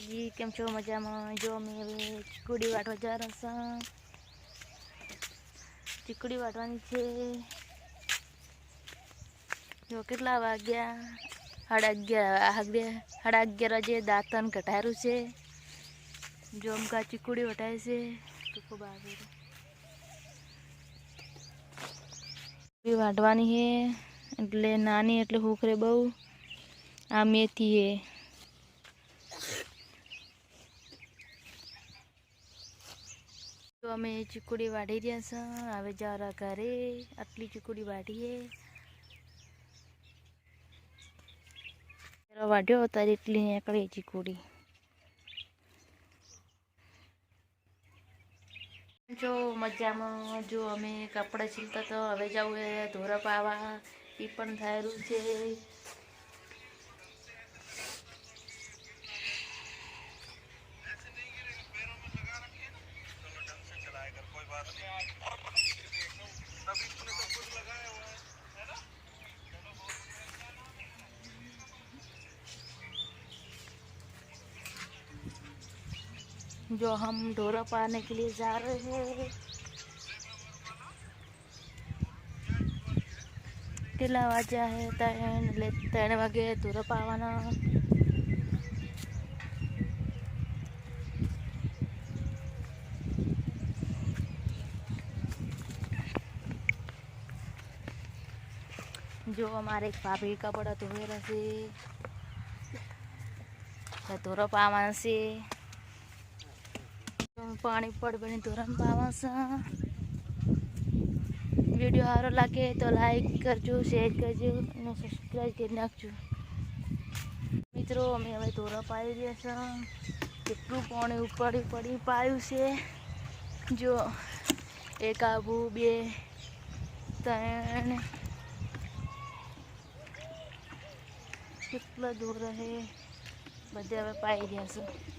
જી કેમ છો? મજામાં? જો અમે હવે ચીકુડી વાટવા જા છે ચીકુડી વાટવાની છે. જો કેટલા વાગ્યા? સાડા અગિયાર. સાડા અગિયાર વાગે દાંતન કટાયું છે. જો અમકા ચીકુડી વટાય છે, તો ખૂબ આવે વાટવાની છે. એટલે નાની એટલે હુખરે બહુ આ મેથી હે તો અમે ચીકુડી વાઢી રહ્યા છે. હવે જરા ઘરે આટલી ચીકુડી વાઢીએ. વાઢ્યો તારી એટલી નીકળે ચીકુડી. જો મજામાં, જો અમે કપડાં છીલતા તો હવે જવું ધોરા પાવા એ પણ થયેલું છે. जो हम ढोरा पाने के लिए जा रहे हैं કેટલા વાગ્યા હે ત્રણ એટલે ત્રણ વાગે ધોરા પાવાના જો અમારે એક ભાભી કપડા ધોયેલા છે ધોરો પાવાના છે પાણી પડવાની ધોરણ પાવાસા વીડિયો સારો લાગે તો લાઈક કરજો શેર કરજો અને સબસ્ક્રાઈબ કરી નાખજો. મિત્રો, અમે હવે ધોરા પાવી રહ્યા છે. કેટલું પાણી ઉપાડી પડી પાયું છે. જો, એક આબુ, બે, ત્રણ. કેટલા દૂર રહે? બધે હવે પાઈ રહ્યા છે.